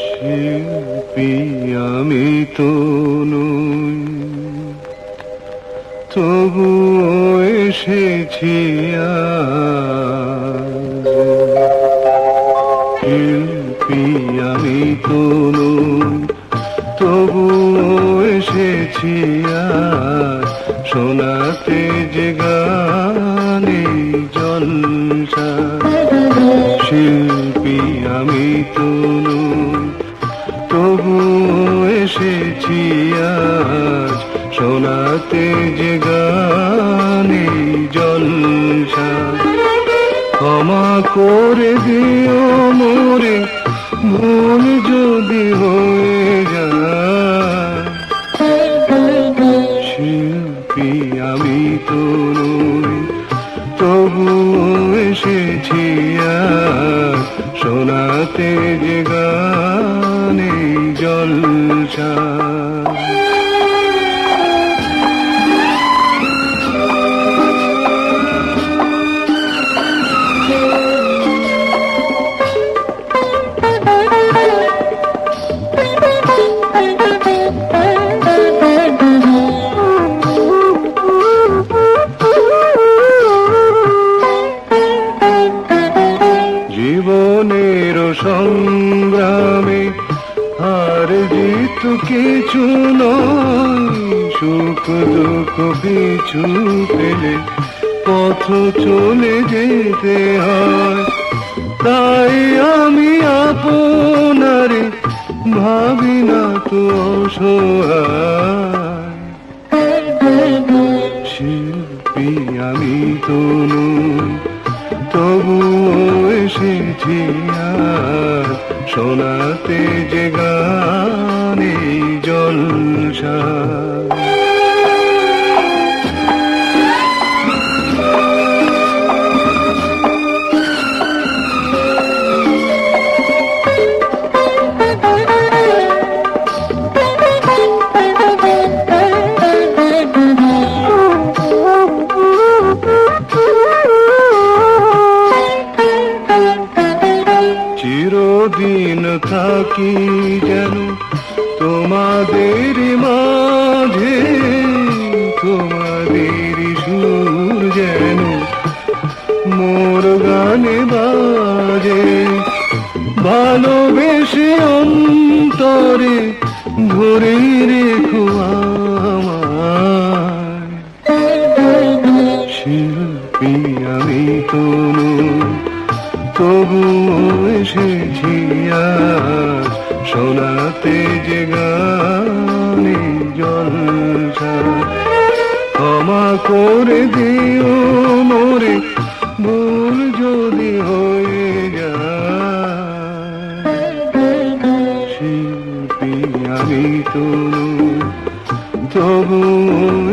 শিল্পী আমি তো নই তবু এসেছি। শিল্পী আমি তো নই তবু এসেছি শোনাতে যে গানে জলসা, শিল্পী আমি তো নই তবু এসেছি আজ শোনাতে যে গানে জলসা। ক্ষমা করে দিও মোরে আমি তো তবু এসেছি সোনাতে যে গানে জীবনের সংগ্রামে আর জিত কিছু নয় সুখ দুঃখ কিছু পেলে পথ চলে যেতে হয়। এসেছি আর শোনাতে যে থাকি যেন তোমাদের মাঝে তোমাদের সুর যেন মোর গানে বাজে। ভালোবেসে অন্তরে ধরে রেখো আমায়। শিল্পী আমি তো নই, তবু এসেছি আজ শোনাতে যে গানে জলসা ক্ষমা করে দিও মোরে, ভুল যদি হয়ে শিল্পী আমি তো তবু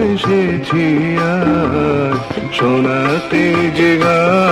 এসেছি আজ শোনাতে যে গান